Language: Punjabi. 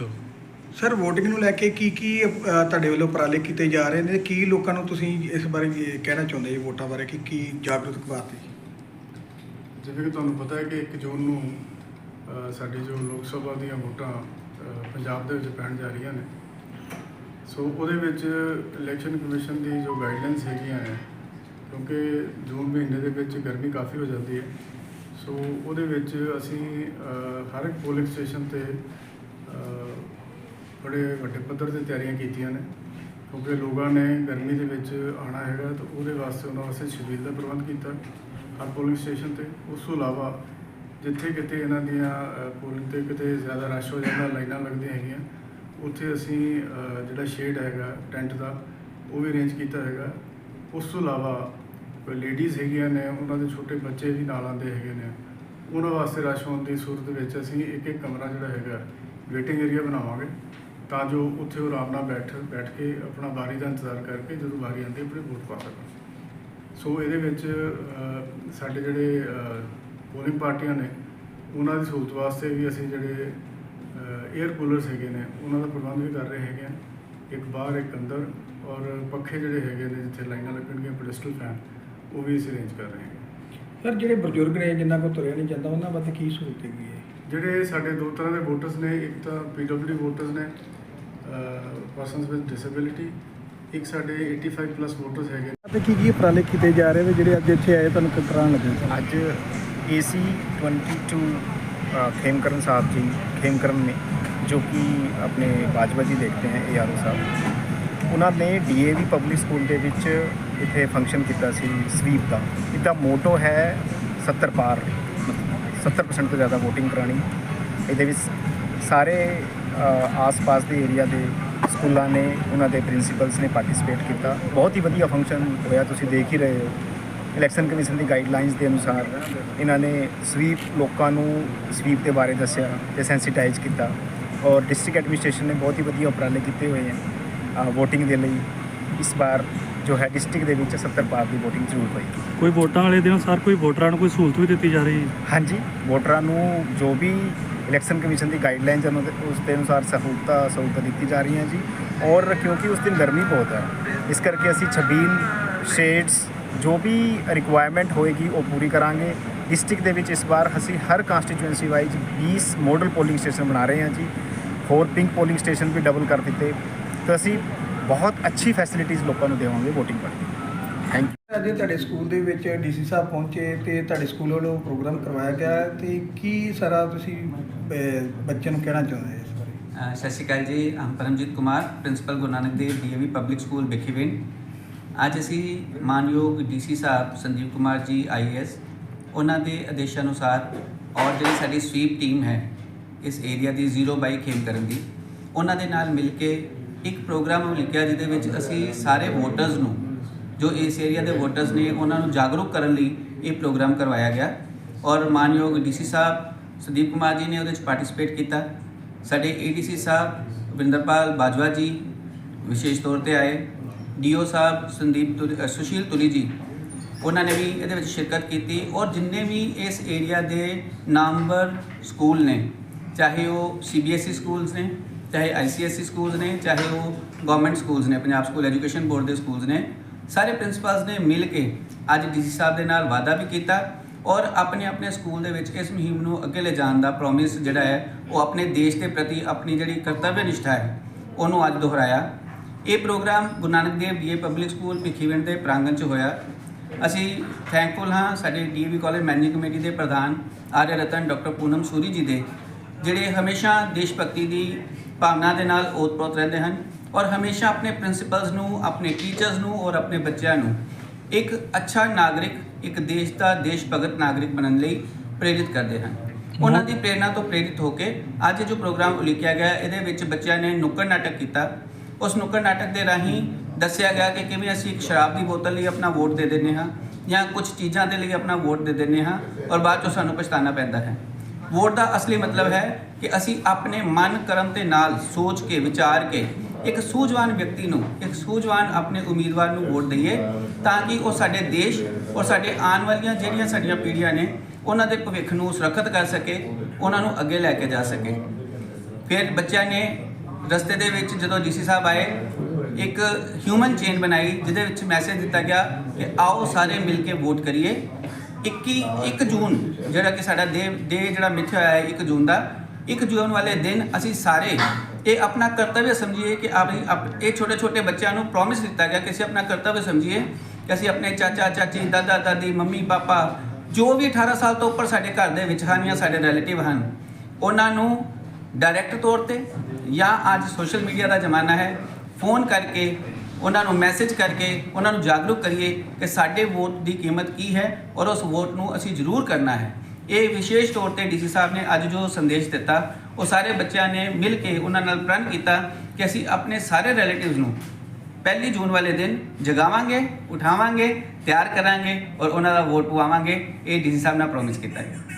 ਅੱਛਾ। ਸਰ VOTING ਨੂੰ ਲੈ ਕੇ ਕੀ ਕੀ ਤੁਹਾਡੇ ਵੱਲੋਂ ਉਪਰਾਲੇ ਕੀਤੇ ਜਾ ਰਹੇ ਨੇ? ਕੀ ਲੋਕਾਂ ਨੂੰ ਤੁਸੀਂ ਇਸ ਬਾਰੇ ਕਹਿਣਾ ਚਾਹੁੰਦੇ ਜੀ ਵੋਟਾਂ ਬਾਰੇ ਕਿ ਕੀ ਜਾਗਰੂਕ ਕਰਵਾਤੀ? ਜਿਵੇਂ ਕਿ ਤੁਹਾਨੂੰ ਪਤਾ ਹੈ ਕਿ 1 ਜੂਨ ਨੂੰ ਅ, ਸਾਡੀ ਜੋ ਲੋਕ ਸਭਾ ਦੀਆਂ ਵੋਟਾਂ ਅ, ਪੰਜਾਬ ਦੇ ਵਿੱਚ ਪੈਣ ਜਾ ਰਹੀਆਂ ਨੇ। ਸੋ ਉਹਦੇ ਵਿੱਚ ਇਲੈਕਸ਼ਨ ਕਮਿਸ਼ਨ ਦੀ ਜੋ ਗਾਈਡਲਾਈਨਸ ਹੈਗੀਆਂ ਨੇ ਕਿਉਂਕਿ ਜੂਨ ਮਹੀਨੇ ਦੇ ਵਿੱਚ ਗਰਮੀ ਕਾਫੀ ਹੋ ਜਾਂਦੀ ਹੈ। ਸੋ ਉਹਦੇ ਵਿੱਚ ਅਸੀਂ ਅ, ਹਰ ਇੱਕ ਪੋਲਿੰਗ ਸਟੇਸ਼ਨ ਤੇ ਬੜੇ ਵੱਡੇ ਪੱਧਰ ਤੇ ਤਿਆਰੀਆਂ ਕੀਤੀਆਂ ਨੇ, ਕਿਉਂਕਿ ਲੋਕਾਂ ਨੇ ਗਰਮੀ ਦੇ ਵਿੱਚ ਆਉਣਾ ਹੈਗਾ ਤਾਂ ਉਹਦੇ ਵਾਸਤੇ ਉਹਨਾਂ ਵਾਸਤੇ ਸ਼ਬੀਲ ਦਾ ਪ੍ਰਬੰਧ ਕੀਤਾ ਹਰ ਪੋਲਿੰਗ ਸਟੇਸ਼ਨ ਤੇ। ਉਸ ਤੋਂ ਇਲਾਵਾ ਜਿੱਥੇ ਕਿਤੇ ਇਹਨਾਂ ਦੀਆਂ ਪੋਲਿੰਗ ਤੇ ਕਿਤੇ ਜ਼ਿਆਦਾ ਰਸ਼ ਹੋ ਜਾਂਦਾ, ਲਾਈਨਾਂ ਲੱਗਦੀਆਂ ਹੈਗੀਆਂ, ਉੱਥੇ ਅਸੀਂ ਜਿਹੜਾ ਸ਼ੇਡ ਹੈਗਾ ਟੈਂਟ ਦਾ, ਉਹ ਵੀ ਅਰੇਂਜ ਕੀਤਾ ਹੈਗਾ। ਉਸ ਤੋਂ ਇਲਾਵਾ ਕੋਈ ਲੇਡੀਜ਼ ਹੈਗੀਆਂ ਨੇ, ਉਹਨਾਂ ਦੇ ਛੋਟੇ ਬੱਚੇ ਵੀ ਨਾਲ ਆਉਂਦੇ ਹੈਗੇ ਨੇ। ਉਹਨਾਂ ਵਾਸਤੇ ਰਸ਼ ਹੋਣ ਦੀ ਸੂਰਤ ਵਿੱਚ ਅਸੀਂ ਇੱਕ ਇੱਕ ਕਮਰਾ ਜਿਹੜਾ ਹੈਗਾ ਵੇਟਿੰਗ ਏਰੀਆ ਬਣਾਵਾਂਗੇ, ਤਾਂ ਜੋ ਉੱਥੇ ਉਹ ਆਰਾਮ ਨਾਲ ਬੈਠ ਬੈਠ ਕੇ ਆਪਣਾ ਵਾਰੀ ਦਾ ਇੰਤਜ਼ਾਰ ਕਰਕੇ ਜਦੋਂ ਵਾਰੀ ਆਉਂਦੀ ਆਪਣੀ ਵੋਟ ਪਾ ਸਕਣ। ਸੋ ਇਹਦੇ ਵਿੱਚ ਸਾਡੇ ਜਿਹੜੇ ਪੋਲਿੰਗ ਪਾਰਟੀਆਂ ਨੇ, ਉਹਨਾਂ ਦੀ ਸਹੂਲਤ ਵਾਸਤੇ ਵੀ ਅਸੀਂ ਜਿਹੜੇ 에ਅਰ ਕੂਲਰਸ ਹੈਗੇ ਨੇ, ਉਹਨਾਂ ਦਾ ਪ੍ਰਬੰਧ ਵੀ ਕਰ ਰਹੇ ਹੈਗੇ ਆ। ਇੱਕ ਬਾਹਰ, ਇੱਕ ਅੰਦਰ, ਔਰ ਪੱਖੇ ਜਿਹੜੇ ਹੈਗੇ ਨੇ, ਜਿੱਥੇ ਲਾਈਨਾਂ ਲੱਗਣਗੀਆਂ ਪੈਡਸਟਲ ਫੈਨ ਉਹ ਵੀ ਅਸੀਂ ਅਰੇਂਜ ਕਰ ਰਹੇ ਹਾਂ ਸਰ, ਜਿਹੜੇ ਬਜ਼ੁਰਗ ਨੇ ਜਿਨ੍ਹਾਂ ਕੋਲ ਤੁਰਿਆ ਨਹੀਂ ਜਾਂਦਾ, ਉਹਨਾਂ ਵਾਸਤੇ ਕੀ ਸਹੂਲਤ ਹੈਗੀ ਹੈ? ਜਿਹੜੇ ਸਾਡੇ ਦੋ ਤਰ੍ਹਾਂ ਦੇ ਵੋਟਰਸ ਨੇ ਇੱਕ ਤਾਂ ਪੀਡਬਲਯੂ ਵੋਟਰਸ ਨੇ ਪਰਸਨਸ ਵਿਦ ਡਿਸੇਬਿਲਿਟੀ ਇੱਕ ਸਾਡੇ 85 ਪਲੱਸ ਵੋਟਰਸ ਹੈਗੇ ਤੇ ਕੀ ਕੀ ਉਪਰਾਲੇ ਕੀਤੇ ਜਾ ਰਹੇ ਨੇ ਜਿਹੜੇ ਅੱਜ ਇੱਥੇ ਆਏ ਤੁਹਾਨੂੰ ਕਰਾਉਣ ਲੱਗੇ ਅੱਜ ਏਸੀ 22 ਖੇਮਕਰਨ ਸਾਹਿਬ ਜੀ ਖੇਮਕਰਨ ਨੇ ਜੋ ਕਿ ਆਪਣੇ ਬਾਜਵਾ ਜੀ ਦੇਖਦੇ ਹੈ ਏਆਰਓ ਸਾਹਿਬ। ਉਹਨਾਂ ਨੇ ਡੀਏਵੀ ਪਬਲਿਕ ਸਕੂਲ ਦੇ ਵਿੱਚ ਇੱਥੇ ਫੰਕਸ਼ਨ ਕੀਤਾ ਸੀ ਸਵੀਪ ਦਾ। ਇਹਦਾ ਮੋਟੋ ਹੈ 70 ਪਾਰ। 70% ਤੋਂ ਜ਼ਿਆਦਾ VOTING ਕਰਾਣੀ ਇਹਦੇ ਵਿੱਚ ਸਾਰੇ ਆਸ-ਪਾਸ ਦੇ ਏਰੀਆ ਦੇ ਸਕੂਲਾਂ ਨੇ, ਉਹਨਾਂ ਦੇ ਪ੍ਰਿੰਸੀਪਲਸ ਨੇ ਪਾਰਟਿਸਿਪੇਟ ਕੀਤਾ। ਬਹੁਤ ਹੀ ਵਧੀਆ ਫੰਕਸ਼ਨ ਹੋਇਆ, ਤੁਸੀਂ ਦੇਖ ਹੀ ਰਹੇ ਹੋ। ਇਲੈਕਸ਼ਨ ਕਮਿਸ਼ਨ ਦੀ ਗਾਈਡਲਾਈਨਸ ਦੇ ਅਨੁਸਾਰ ਇਹਨਾਂ ਨੇ ਸਵੀਪ ਲੋਕਾਂ ਨੂੰ ਸਵੀਪ ਦੇ ਬਾਰੇ ਦੱਸਿਆ ਤੇ ਸੈਂਸਿਟਾਈਜ਼ ਕੀਤਾ। ਔਰ ਡਿਸਟ੍ਰਿਕਟ ਐਡਮਿਨਿਸਟ੍ਰੇਸ਼ਨ ਨੇ ਬਹੁਤ ਹੀ ਵਧੀਆ ਉਪਰਾਲੇ ਕੀਤੇ ਹੋਏ ਹਨ VOTING ਦੇ ਲਈ। ਇਸ ਵਾਰ ਜੋ ਹੈ ਡਿਸਟ੍ਰਿਕਟ ਦੇ ਵਿੱਚ 70 ਪਾਰ ਦੀ VOTING ਜ਼ਰੂਰ ਹੋਏਗੀ। ਕੋਈ ਵੋਟਾਂ ਵਾਲੇ ਦਿਨ ਸਰ ਕੋਈ ਵੋਟਰਾਂ ਨੂੰ ਕੋਈ ਸਹੂਲਤ ਵੀ ਦਿੱਤੀ ਜਾ ਰਹੀ ਹੈ? ਹਾਂਜੀ ਵੋਟਰਾਂ ਨੂੰ ਜੋ ਵੀ ਇਲੈਕਸ਼ਨ ਕਮਿਸ਼ਨ ਦੀ ਗਾਈਡਲਾਈਨਸ ਹਨ ਉਹਦੇ- ਉਸ ਦੇ ਅਨੁਸਾਰ ਸਹੂਲਤਾਂ ਸਹੂਲਤਾਂ ਦਿੱਤੀ ਜਾ ਰਹੀਆਂ ਜੀ। ਔਰ ਕਿਉਂਕਿ ਉਸ ਦਿਨ ਗਰਮੀ ਬਹੁਤ ਹੈ ਇਸ ਕਰਕੇ ਅਸੀਂ ਛਬੀਲ ਸ਼ੇਡਸ ਜੋ ਵੀ ਰਿਕੁਆਇਰਮੈਂਟ ਹੋਏਗੀ ਉਹ ਪੂਰੀ ਕਰਾਂਗੇ। ਡਿਸਟ੍ਰਿਕਟ ਦੇ ਵਿੱਚ ਇਸ ਵਾਰ ਅਸੀਂ ਹਰ constituency wise 20 model polling station ਬਣਾ ਰਹੇ ਹਾਂ ਜੀ। ਹੋਰ ਪਿੰਕ ਪੋਲਿੰਗ ਸਟੇਸ਼ਨ ਵੀ ਡਬਲ ਕਰ ਦਿੱਤੇ। ਤਾਂ ਅਸੀਂ ਬਹੁਤ ਅੱਛੀ ਫੈਸਿਲਿਟੀਜ਼ ਲੋਕਾਂ ਨੂੰ ਦੇਵਾਂਗੇ VOTING ਵਾਲੀ ਥੈਂਕ ਯੂ ਅੱਜ ਤੁਹਾਡੇ ਸਕੂਲ ਦੇ ਵਿੱਚ ਡੀਸੀ ਸਾਹਿਬ ਪਹੁੰਚੇ ਤੇ ਤੁਹਾਡੇ ਸਕੂਲ ਵੱਲੋਂ ਪ੍ਰੋਗਰਾਮ ਕਰਵਾਇਆ ਗਿਆ ਤੇ ਕੀ ਸਾਰਾ ਤੁਸੀਂ ਬੱਚਿਆਂ ਨੂੰ ਕਹਿਣਾ ਚਾਹੁੰਦੇ ਇਸ ਬਾਰੇ? ਸਤਿ ਸ਼੍ਰੀ ਅਕਾਲ ਜੀ ਮੈਂ Paramjit Kumar principal Guru Nanak Dev DAV public school Bhikhiwind ਅੱਜ ਅਸੀਂ ਮਾਨਯੋਗ ਡੀਸੀ ਸਾਹਿਬ ਸੰਦੀਪ ਕੁਮਾਰ ਜੀ ਆਈਏਐਸ ਉਹਨਾਂ ਦੇ ਆਦੇਸ਼ ਅਨੁਸਾਰ ਔਰ ਜਿਹੜੀ ਸਾਡੀ ਸਵੀਪ ਟੀਮ ਹੈ ਇਸ ਏਰੀਆ ਦੀ ਜ਼ੀਰੋ ਬਾਈ ਖੇਮ ਕਰਨ ਦੀ ਉਹਨਾਂ ਦੇ ਨਾਲ ਮਿਲ ਕੇ ਇੱਕ ਪ੍ਰੋਗਰਾਮ ਲਿਖਿਆ ਜਿਹਦੇ ਵਿੱਚ ਅਸੀਂ ਸਾਰੇ ਵੋਟਰਸ ਨੂੰ, ਜੋ ਇਸ ਏਰੀਆ ਦੇ ਵੋਟਰਸ ਨੇ ਉਹਨਾਂ ਨੂੰ ਜਾਗਰੂਕ ਕਰਨ ਲਈ ਇਹ ਪ੍ਰੋਗਰਾਮ ਕਰਵਾਇਆ ਗਿਆ। ਔਰ ਮਾਨਯੋਗ ਡੀਸੀ ਸਾਹਿਬ, ਸੰਦੀਪ ਕੁਮਾਰ ਜੀ ਨੇ ਉਹਦੇ ਵਿੱਚ ਪਾਰਟਿਸਿਪੇਟ ਕੀਤਾ। ਸਾਡੇ ਏਡੀਸੀ ਸਾਹਿਬ ਵਿੰਦਰਪਾਲ ਬਾਜਵਾ ਜੀ ਵਿਸ਼ੇਸ਼ ਤੌਰ ਤੇ ਆਏ। ਡੀਓ ਸਾਹਿਬ, ਸੰਦੀਪ ਤੁਲ- ਸੁਸ਼ੀਲ ਤੁਲੀ ਜੀ, ਉਹਨਾਂ ਨੇ ਵੀ ਇਹਦੇ ਵਿੱਚ ਸ਼ਿਰਕਤ ਕੀਤੀ। ਔਰ ਜਿੰਨੇ ਵੀ ਇਸ ਏਰੀਆ ਦੇ ਨਾਮਵਰ ਸਕੂਲ ਨੇ, ਚਾਹੇ ਉਹ ਸੀਬੀਐਸਈ ਸਕੂਲਸ ਨੇ ਚਾਹੇ ਆਈਸੀਐਸਈ ਸਕੂਲਸ ਨੇ, ਚਾਹੇ ਉਹ ਗਵਰਨਮੈਂਟ ਸਕੂਲਸ ਨੇ, ਪੰਜਾਬ ਸਕੂਲ ਐਜੂਕੇਸ਼ਨ ਬੋਰਡ ਦੇ ਸਕੂਲਸ ਨੇ, ਸਾਰੇ ਪ੍ਰਿੰਸੀਪਲਸ ਨੇ ਮਿਲ ਕੇ ਅੱਜ ਡੀਸੀ ਸਾਹਿਬ ਦੇ ਨਾਲ ਵਾਅਦਾ ਵੀ ਕੀਤਾ ਔਰ ਆਪਣੇ ਆਪਣੇ ਸਕੂਲ ਦੇ ਵਿੱਚ ਇਸ ਮੁਹਿੰਮ ਨੂੰ ਅੱਗੇ ਲੈ ਜਾਣ ਦਾ ਪ੍ਰੋਮਿਸ ਜਿਹੜਾ ਹੈ, ਉਹ ਆਪਣੇ ਦੇਸ਼ ਦੇ ਪ੍ਰਤੀ ਆਪਣੀ ਜਿਹੜੀ ਕਰਤੱਵ ਨਿਸ਼ਠਾ ਹੈ, ਉਹਨੂੰ ਅੱਜ ਦੁਹਰਾਇਆ। ਇਹ programme Guru Nanak Dev BA public school Bhikhiwind ਦੇ ਪ੍ਰਾਂਗਣ 'ਚ ਹੋਇਆ। ਅਸੀਂ ਥੈਂਕਫੁਲ ਹਾਂ ਸਾਡੇ ਡੀਏਵੀ ਕਾਲਜ ਮੈਨੇਜਿੰਗ ਕਮੇਟੀ ਦੇ ਪ੍ਰਧਾਨ ਆਰਿਆ ਰਤਨ, ਡਾਕਟਰ ਪੂਨਮ ਸੂਰੀ ਜੀ ਦੇ, ਜਿਹੜੇ ਹਮੇਸ਼ਾ ਦੇਸ਼ ਭਗਤੀ ਦੀ ਭਾਵਨਾ ਦੇ ਨਾਲ ਓਤਪ੍ਰੋਤ ਰਹਿੰਦੇ ਹਨ ਔਰ ਹਮੇਸ਼ਾ ਆਪਣੇ ਪ੍ਰਿੰਸੀਪਲਸ ਨੂੰ, ਆਪਣੇ ਟੀਚਰਸ ਨੂੰ ਔਰ ਆਪਣੇ ਬੱਚਿਆਂ ਨੂੰ ਇੱਕ ਅੱਛਾ ਨਾਗਰਿਕ, ਇੱਕ ਦੇਸ਼ ਦਾ ਦੇਸ਼ ਭਗਤ ਨਾਗਰਿਕ ਬਣਨ ਲਈ ਪ੍ਰੇਰਿਤ ਕਰਦੇ ਹਨ। ਉਹਨਾਂ ਦੀ ਪ੍ਰੇਰਣਾ ਤੋਂ ਪ੍ਰੇਰਿਤ ਹੋ ਕੇ ਅੱਜ ਜੋ ਪ੍ਰੋਗਰਾਮ ਉਲੀਕਿਆ ਗਿਆ, ਇਹਦੇ ਵਿੱਚ ਬੱਚਿਆਂ ਨੇ ਨੁੱਕੜ ਨਾਟਕ ਕੀਤਾ। ਉਸ ਨੁੱਕੜ ਨਾਟਕ ਦੇ ਰਾਹੀਂ ਦੱਸਿਆ ਗਿਆ ਕਿ ਕਿਵੇਂ ਅਸੀਂ ਇੱਕ ਸ਼ਰਾਬ ਦੀ ਬੋਤਲ ਲਈ ਆਪਣਾ ਵੋਟ ਦੇ ਦਿੰਦੇ ਹਾਂ ਜਾਂ ਕੁਝ ਚੀਜ਼ਾਂ ਦੇ ਲਈ ਆਪਣਾ ਵੋਟ ਦੇ ਦਿੰਦੇ ਹਾਂ ਔਰ ਬਾਅਦ ਚੋਂ ਸਾਨੂੰ ਪਛਤਾਣਾ ਪੈਂਦਾ ਹੈ। ਵੋਟ ਦਾ ਅਸਲੀ ਮਤਲਬ ਹੈ ਕਿ ਅਸੀਂ ਆਪਣੇ ਮਨ ਕਰਮ ਦੇ ਨਾਲ ਸੋਚ ਕੇ, ਵਿਚਾਰ ਕੇ, ਇੱਕ ਸੂਝਵਾਨ ਵਿਅਕਤੀ ਨੂੰ, ਇੱਕ ਸੂਝਵਾਨ ਆਪਣੇ ਉਮੀਦਵਾਰ ਨੂੰ ਵੋਟ ਦਈਏ ਤਾਂ ਕਿ ਉਹ ਸਾਡੇ ਦੇਸ਼ ਔਰ ਸਾਡੇ ਆਉਣ ਵਾਲੀਆਂ ਜਿਹੜੀਆਂ ਸਾਡੀਆਂ ਪੀੜ੍ਹੀਆਂ ਨੇ, ਉਹਨਾਂ ਦੇ ਭਵਿੱਖ ਨੂੰ ਸੁਰੱਖਿਅਤ ਕਰ ਸਕੇ, ਉਹਨਾਂ ਨੂੰ ਅੱਗੇ ਲੈ ਕੇ ਜਾ ਸਕੇ। ਫਿਰ ਬੱਚਿਆਂ ਨੇ ਰਸਤੇ ਦੇ ਵਿੱਚ ਜਦੋਂ ਡੀਸੀ ਸਾਹਿਬ ਆਏ, ਇੱਕ ਹਿਊਮਨ ਚੇਨ ਬਣਾਈ, ਜਿਹਦੇ ਵਿੱਚ ਮੈਸੇਜ ਦਿੱਤਾ ਗਿਆ ਕਿ ਆਓ ਸਾਰੇ ਮਿਲ ਕੇ ਵੋਟ ਕਰੀਏ। 21 1 ਜੂਨ, ਜਿਹੜਾ ਕਿ ਸਾਡਾ ਦੇ ਡੇ ਜਿਹੜਾ ਮਿੱਥਿਆ ਹੋਇਆ ਹੈ 1 ਜੂਨ ਦਾ 1 ਜੂਨ ਵਾਲੇ ਦਿਨ ਅਸੀਂ ਸਾਰੇ ਇਹ ਆਪਣਾ ਕਰਤੱਵ ਸਮਝੀਏ ਕਿ ਆਪਣੀ ਆਪ- ਇਹ ਛੋਟੇ ਛੋਟੇ ਬੱਚਿਆਂ ਨੂੰ ਪ੍ਰੋਮਿਸ ਦਿੱਤਾ ਗਿਆ ਕਿ ਅਸੀਂ ਆਪਣਾ ਕਰਤੱਵ ਸਮਝੀਏ ਕਿ ਅਸੀਂ ਆਪਣੇ ਚਾਚਾ, ਚਾਚੀ, ਦਾਦਾ, ਦਾਦੀ, ਮੰਮੀ, ਪਾਪਾ, ਜੋ ਵੀ 18 ਸਾਲ ਤੋਂ ਉੱਪਰ ਸਾਡੇ ਘਰ ਦੇ ਵਿੱਚ ਹਨ ਜਾਂ ਸਾਡੇ ਰਿਲੇਟਿਵ ਹਨ, ਉਹਨਾਂ ਨੂੰ ਡਾਇਰੈਕਟ ਤੌਰ ਤੇ ਜਾਂ ਅੱਜ ਸੋਸ਼ਲ ਮੀਡੀਆ ਦਾ ਜ਼ਮਾਨਾ ਹੈ ਫੋਨ ਕਰਕੇ ਉਹਨਾਂ ਨੂੰ ਮੈਸੇਜ ਕਰਕੇ, ਉਹਨਾਂ ਨੂੰ ਜਾਗਰੂਕ ਕਰੀਏ ਕਿ ਸਾਡੇ ਵੋਟ ਦੀ ਕੀਮਤ ਕੀ ਹੈ ਔਰ ਉਸ ਵੋਟ ਨੂੰ ਅਸੀਂ ਜ਼ਰੂਰ ਕਰਨਾ ਹੈ। ਇਹ ਵਿਸ਼ੇਸ਼ ਤੌਰ ਤੇ ਡੀਸੀ ਸਾਹਿਬ ਨੇ ਅੱਜ ਜੋ ਸੰਦੇਸ਼ ਦਿੱਤਾ, ਉਹ ਸਾਰੇ ਬੱਚਿਆਂ ਨੇ ਮਿਲ ਕੇ ਉਹਨਾਂ ਨਾਲ ਪ੍ਰਣ ਕੀਤਾ ਕਿ ਅਸੀਂ ਆਪਣੇ ਸਾਰੇ ਰਿਲੇਟਿਵਸ ਨੂੰ ਪਹਿਲੀ ਜੂਨ ਵਾਲੇ ਦਿਨ ਜਗਾਵਾਂਗੇ, ਉਠਾਵਾਂਗੇ, ਤਿਆਰ ਕਰਾਂਗੇ ਔਰ ਉਹਨਾਂ ਦਾ ਵੋਟ ਪਵਾਵਾਂਗੇ। ਇਹ ਡੀਸੀ ਸਾਹਿਬ ਨੇ ਪ੍ਰੋਮਿਸ ਕੀਤਾ ਹੈ।